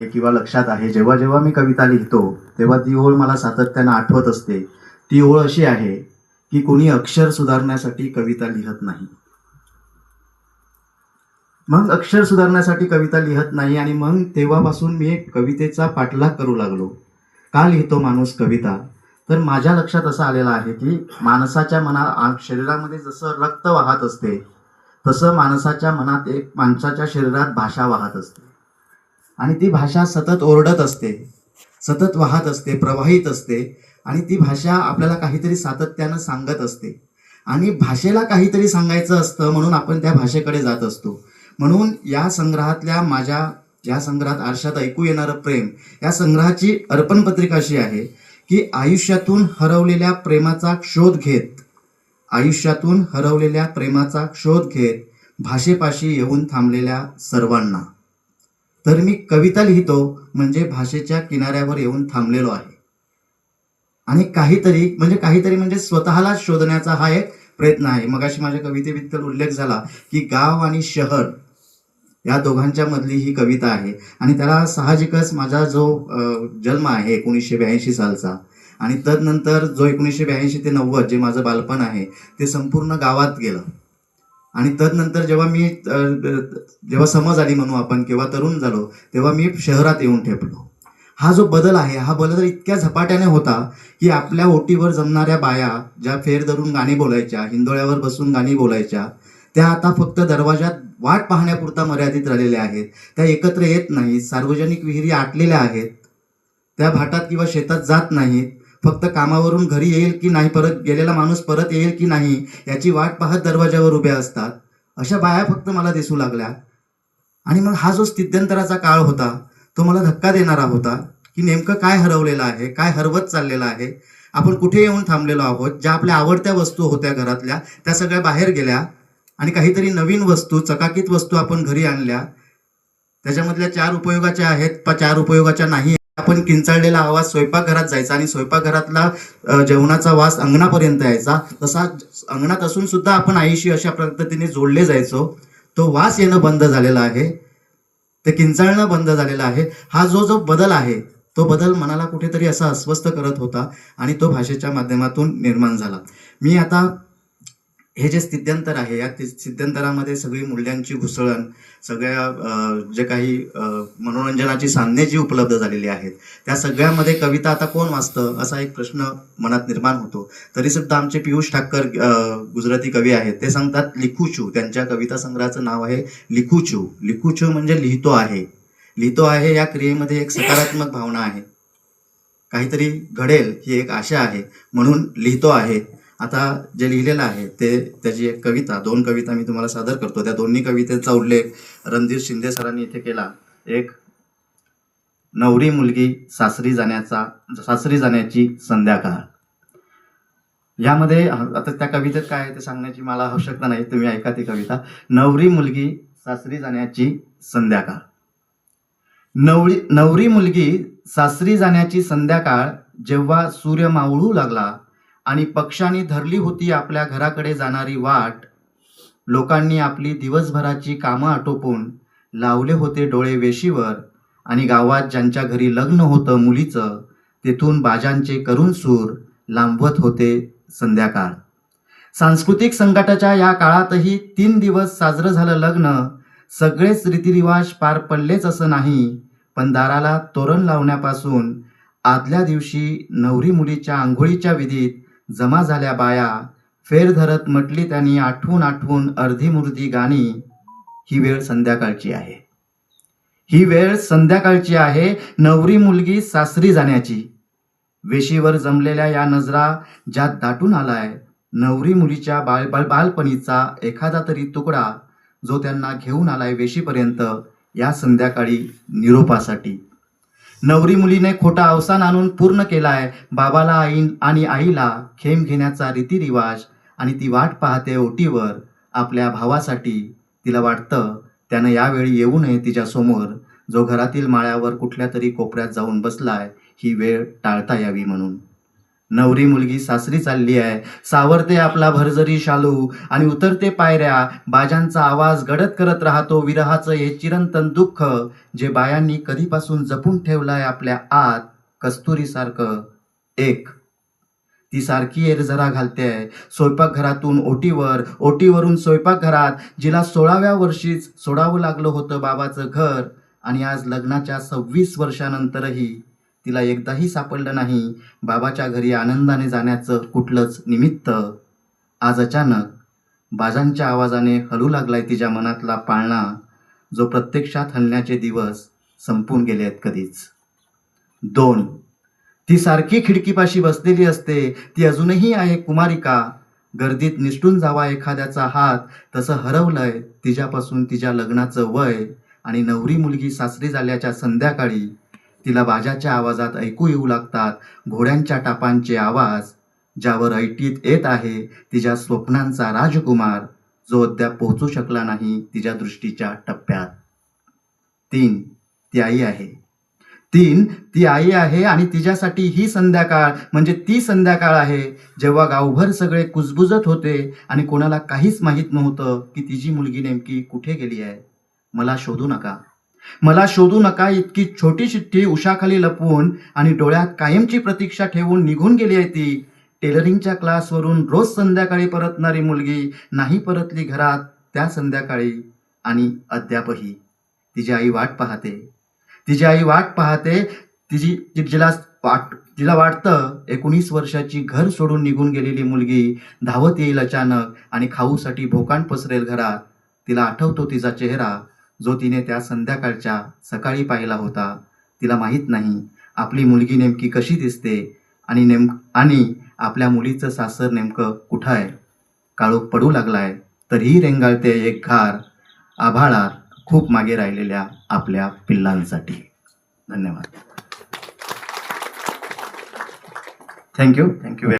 किंवा लक्षात आहे जेव्हा जेव्हा मी कविता लिहितो तेव्हा ती ओळ मला सातत्यानं आठवत असते. ती ओळ अशी आहे की कोणी अक्षर सुधारण्यासाठी कविता लिहत नाही. मग अक्षर सुधारण्यासाठी कविता लिहत नाही आणि मग तेव्हापासून मी एक कवितेचा पाठलाग करू लागलो. का लिहितो माणूस कविता? तर माझ्या लक्षात असं आलेलं आहे की माणसाच्या मना शरीरामध्ये जसं रक्त वाहत असते तसं माणसाच्या मनात एक माणसाच्या शरीरात भाषा वाहत असते. आणि ती भाषा सतत ओरडत असते सतत वाहत असते प्रवाहित असते आणि ती भाषा आपल्याला काहीतरी सातत्यानं सांगत असते. आणि भाषेला काहीतरी सांगायचं असतं म्हणून आपण त्या भाषेकडे जात असतो. म्हणून या संग्रहातल्या माझ्या या संग्रहात आरशात ऐकू येणारं प्रेम या संग्रहाची अर्पण पत्रिका अशी आहे की आयुष्यातून हरवलेल्या प्रेमाचा शोध घेत आयुष्यातून हरवलेल्या प्रेमाचा शोध घेत भाषेपाशी येऊन थांबलेल्या सर्वांना. तर मी कविता लिहितो म्हणजे भाषेच्या किनाऱ्यावर येऊन थांबलेलो आहे. आणि काहीतरी म्हणजे काहीतरी म्हणजे स्वतःला शोधण्याचा हा एक प्रयत्न आहे. मगाशी माझ्या कवितेबद्दल उल्लेख झाला की गाव आणि शहर या दोघांच्या मधली ही कविता आहे. आणि त्याला साहजिकच माझा जो जन्म आहे एकोणीसशे ब्याऐंशी सालचा आणि तदनंतर जो एकोणीसशे ब्याऐंशी ते नव्वद जे माझं बालपण आहे ते संपूर्ण गावात गेलं. आणि तदनंतर जेव्हा मी जेव्हा समज आली म्हणू आपण किंवा तरुण झालो तेव्हा मी शहरात येऊन ठेपलो. हा जो बदल आहे हा बदल इतक्या झपाट्याने होता की आपल्या ओटीवर जमणाऱ्या बाया ज्या फेर धरून गाणी बोलायच्या हिंदोळ्यावर बसून गाणी बोलायच्या त्या आता फक्त दरवाजात वाट पाहण्यापुरता मर्यादित राहिलेल्या आहेत. त्या एकत्र येत नाहीत सार्वजनिक विहिरी आटलेल्या आहेत. त्या भाटात किंवा शेतात जात नाहीत. फक्त कामावरून घरी येईल की नाही परत गेलेला माणूस परत येईल की नाही याची वाट पाहत दरवाजावर उभ्या असतात. अशा बाया फक्त मला दिसू लागल्या. आणि मग हा जो स्थित्यंतराचा काळ होता तो मला धक्का देणारा होता की नेमकं काय हरवलेलं आहे काय हरवत चाललेलं आहे. आपण कुठे येऊन थांबलेलो आहोत ज्या आपल्या आवडत्या वस्तू होत्या घरातल्या त्या सगळ्या बाहेर गेल्या. आणि काहीतरी नवीन वस्तू चकाकीत वस्तू आपण घरी आणल्या. त्याच्यामधल्या चार उपयोगाच्या आहेत पा चार उपयोगाच्या नाही आपण किंचाळलेला आवाज स्वयंपाकघरात जायचा आणि स्वयंपाकघरातला जेवणाचा वास अंगणापर्यंत यायचा. तसा अंगणात असून सुद्धा आपण आईशी अशा पद्धतीने जोडले जायचो. तो वास येणं बंद झालेला आहे. ते किंचाळणं बंद झालेलं आहे. हा जो जो बदल आहे तो बदल मनाला कुठेतरी असा अस्वस्थ करत होता आणि तो भाषेच्या माध्यमातून निर्माण झाला. मी आता हे जे स्थित्यंतर आहे या स्थित्यंतरामध्ये सगळी मूल्यांची घुसळण सगळ्या जे काही मनोरंजनाची साधने जी उपलब्ध झालेली आहेत त्या सगळ्यामध्ये कविता आता कोण वाचतं असा एक प्रश्न मनात निर्माण होतो. तरी सुद्धा आमचे पियुष ठाकर गुजराती कवी आहेत ते सांगतात लिखूचू त्यांच्या कविता संग्रहाचं नाव आहे लिखूचू. लिखूचू म्हणजे लिहितो आहे. लिहितो आहे या क्रियेमध्ये एक सकारात्मक भावना आहे. काहीतरी घडेल ही एक आशा आहे. म्हणून लिहितो आहे. आता जे लिहिलेलं आहे ते त्याची एक कविता दोन कविता मी तुम्हाला सादर करतो. त्या दोन्ही कवितेचा उल्लेख रणधीर शिंदे सरांनी इथे केला. एक नवरी मुलगी सासरी जाण्याचा सासरी जाण्याची संध्याकाळ. यामध्ये आता त्या कवितेत काय आहे ते सांगण्याची मला आवश्यकता नाही तुम्ही ऐका ती कविता. नवरी मुलगी सासरी जाण्याची संध्याकाळ. नवरी नवरी मुलगी सासरी जाण्याची संध्याकाळ जेव्हा सूर्य मावळू लागला आणि पक्षांनी धरली होती आपल्या घराकडे जाणारी वाट लोकांनी आपली दिवसभराची कामं आटोपून लावले होते डोळे वेशीवर आणि गावात ज्यांच्या घरी लग्न होतं मुलीचं तेथून बाजांचे करून सूर लांबवत होते संध्याकाळ. सांस्कृतिक संकटाच्या या काळातही तीन दिवस साजरं झालं लग्न सगळेच रीतिरिवाज पार पडलेच असं नाही पण दाराला तोरण लावण्यापासून आदल्या दिवशी नवरी मुलीच्या आंघोळीच्या विधीत जमा झाल्या बाया. फेर धरत म्हटली त्यांनी आठवून आठवून अर्धी मुर्धी गाणी ही वेळ संध्याकाळची आहे. ही वेळ संध्याकाळची आहे नवरी मुलगी सासरी जाण्याची. वेशीवर जमलेल्या या नजरा ज्यात दाटून आलाय नवरी मुलीच्या बाळ बाळ बालपणीचा एखादा तरी तुकडा जो त्यांना घेऊन आलाय वेशीपर्यंत या संध्याकाळी निरोपासाठी. नवरी मुलीने खोटा अवसान आणून पूर्ण केलाय बाबाला आई आणि आईला खेम घेण्याचा रीतिरिवाज आणि ती वाट पाहते ओटीवर आपल्या भावासाठी. तिला वाटतं त्यानं यावेळी येऊ नये तिच्या समोर. जो घरातील माळ्यावर कुठल्या तरी कोपऱ्यात जाऊन बसलाय ही वेळ टाळता यावी म्हणून. नवरी मुलगी सासरी चालली आहे. सावरते आपला भरजरी शालू आणि उतरते पायऱ्या बाजांचा आवाज गडद करत राहतो विरहाचं हे चिरंतन दुःख जे बायांनी कधीपासून जपून ठेवलंय आपल्या आत कस्तुरीसारखं. एक ती सारखी एर जरा घालते. स्वयंपाकघरातून ओटीवर ओटीवरून स्वयंपाकघरात जिला सोळाव्या वर्षीच सोडावं लागलं होतं बाबाचं घर आणि आज लग्नाच्या सव्वीस वर्षानंतरही तिला एकदाही सापडलं नाही. बाबाच्या घरी आनंदाने जाण्याचं कुठलंच निमित्त. आज अचानक बाजांच्या आवाजाने हलू लागलाय तिच्या मनातला पाळणा जो प्रत्यक्षात हलण्याचे दिवस संपून गेले आहेत कधीच. दोन ती सारखी खिडकीपाशी बसलेली असते. ती अजूनही आहे कुमारिका. गर्दीत निष्ठून जावा एखाद्याचा हात. तसं हरवलंय तिच्यापासून तिच्या लग्नाचं वय आणि नवरी मुलगी सासरी झाल्याच्या संध्याकाळी. तिला बाजाच्या आवाजात ऐकू येऊ लागतात. घोड्यांच्या टापांचे आवाज ज्यावर ऐटीत येत आहे तिच्या स्वप्नांचा राजकुमार जो अद्याप पोहोचू शकला नाही तिच्या दृष्टीच्या टप्प्यात. तीन ती आई आहे. तीन ती आई आहे आणि तिच्यासाठी ही संध्याकाळ म्हणजे ती संध्याकाळ आहे जेव्हा गावभर सगळे कुजबुजत होते आणि कोणाला काहीच माहीत नव्हतं की तिची मुलगी नेमकी कुठे गेली आहे. मला शोधू नका. मला शोधू नका इतकी छोटी चिठ्ठी उशाखाली लपवून आणि डोळ्यात कायमची प्रतीक्षा ठेवून निघून गेली आहे ती. टेलरिंगच्या क्लासवरून रोज संध्याकाळी परतणारी मुलगी नाही परतली घरात त्या संध्याकाळी आणि अद्यापही. तिची आई वाट पाहते. तिची आई वाट पाहते तिची जिला वाट तिला वाटतं एकोणीस वर्षाची घर सोडून निघून गेलेली मुलगी धावत येईल अचानक आणि खाऊसाठी भोकाण पसरेल घरात. तिला आठवतो तिचा चेहरा. जो तिने त्या संध्याकाळच्या सकाळी पाहिला होता तिला माहीत नाही. आपली मुलगी नेमकी कशी दिसते आणि नेम आणि आपल्या मुलीचं सासर नेमकं कुठं आहे काळोख पडू लागलाय तरीही रेंगाळते एक घार आभाळात खूप मागे राहिलेल्या आपल्या पिल्लांसाठी. धन्यवाद. थँक्यू